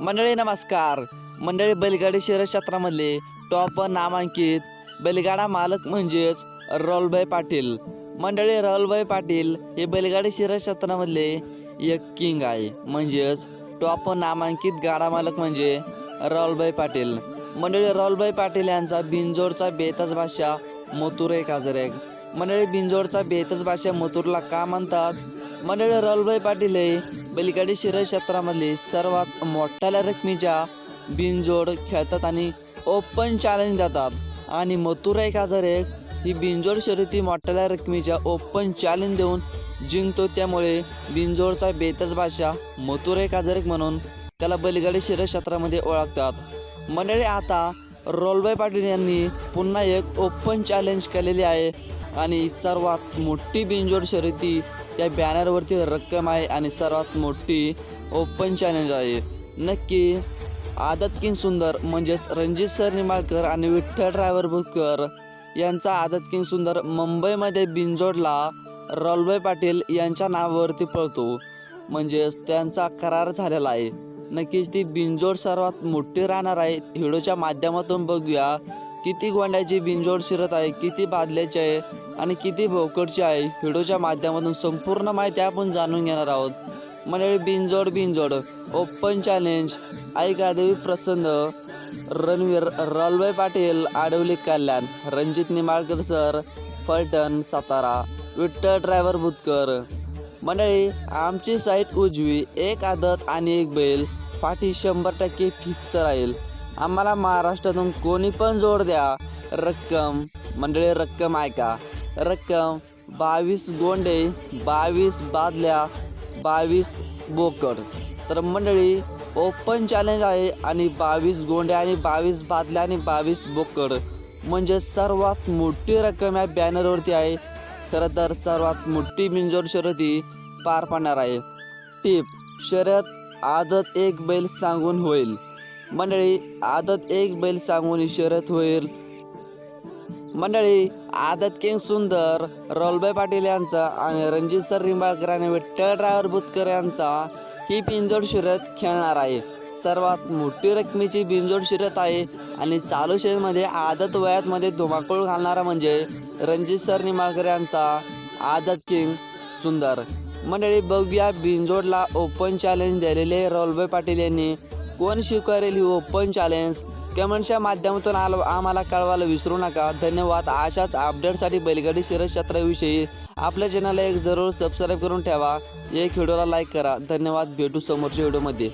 मंडळी नमस्कार. मंडळी बैलगाडी शहर क्षेत्रामधले टॉप नामांकित बैलगाडा मालक म्हणजेच राहुलभाई पाटील. मंडळी राहुलभाई पाटील हे बैलगाडी शहर क्षेत्रामधले एक किंग आहे. म्हणजेच टॉप नामांकित गाडा मालक म्हणजे राहुलभाई पाटील. मंडळी राहुलभाई पाटील यांचा बिंजोडचा बेतच भाषा मथुर एक हजार एक मंडळी बिंजोडचा बेतज भाषा मथुरला का म्हणतात? मंडळी राहुलभाई पाटील हे बैलगाडी शहर क्षेत्रामधले सर्वात मोठ्या रकमेच्या बिनजोड खेळतात आणि ओपन चॅलेंज देतात. आणि मथुरा एक हजार एक ही बिनजोड शर्यती मोठ्या रकमेच्या ओपन चॅलेंज देऊन जिंकतो. त्यामुळे बिनजोडचा बेतच भाषा मथुरा एक हजार एक म्हणून त्याला बैलगाडी शहर क्षेत्रामध्ये ओळखतात. मंडळी आता रोलबाई पाटील यांनी पुन्हा एक ओपन चॅलेंज केलेली आहे. आणि सर्वात मोठी बिंजोड शर्यती त्या बॅनरवरती रक्कम आहे आणि सर्वात मोठी ओपन चॅलेंज आहे. नक्की आदत किंग सुंदर म्हणजेच रणजित सर निंबाळकर आणि विठ्ठल ड्रायव्हर भुतकर यांचा आदत किंग सुंदर मुंबईमध्ये बिंजोडला रोलबाई पाटील यांच्या नावावरती पळतो. म्हणजेच त्यांचा करार झालेला आहे. नक्कीच ती बिंजोड सर्वात मोठी राहणार आहे. हिडोच्या माध्यमातून बघूया किती गोंड्याची बिंजोड शिरत आहे किती बादल्याची आहे आणि किती भोकडची आहे. हिडोच्या माध्यमातून संपूर्ण माहिती आपण जाणून घेणार आहोत. मंडळी बिंजोड बिंजोड ओपन चॅलेंज ऐका देवी प्रसन्न. रणवीर रॉलबाई पाटील आडवली कल्याण. रणजित निंबाळकर सर फलटण सातारा. विठ्ठल ड्रायव्हर भुतकर मंडळी आमची साईट उजवी एक आदत आणि एक बैल. पाठी शंभर टक्के फिक्स राहील. आम्हाला महाराष्ट्रातून कोणी पण जोड द्या. रक्कम मंडळी रक्कम ऐका. रक्कम बावीस गोंडे बावीस बादल्या बावीस बोकड. तर मंडळी ओपन चॅलेंज आहे आणि बावीस गोंडे आणि बावीस बादल्या आणि बावीस बोकड. म्हणजे सर्वात मोठी रक्कम या बॅनरवरती आहे. खरं तर सर्वात मोठी बिंजोर शर्यती पार पाडणार आहे. टीप शर्यत आदत एक बैल सांगून होईल. मंडळी आदत एक बैल सांगून ही होईल. मंडळी आदत किंग सुंदर रोलबाई पाटील यांचा आणि रणजित सर रिंबाळकर आणि विठ्ठल ड्रायव्हर बुतकर यांचा ही बिनजोड शर्यत खेळणार आहे. सर्वात मोठी रकमेची बिनजोड शर्यत आहे आणि चालू शर्यतीमध्ये आदत वयातमध्ये धुमाकूळ घालणारा म्हणजे रणजित सर निंबाळकर यांचा आदत किंग सुंदर. मंडळी बघूया बिनजोडला ओपन चॅलेंज दिलेले राहुलभाई पाटील यांनी. कोण स्वीकारेल ही ओपन चॅलेंज कमेंटच्या माध्यमातून आल आम्हाला कळवायला विसरू नका. धन्यवाद. अशाच अपडेटसाठी बैलगाडी शिरस आपल्या चॅनलला एक जरूर सबस्क्राईब करून ठेवा. एक व्हिडिओला लाईक करा. धन्यवाद. भेटू समोरच्या व्हिडिओमध्ये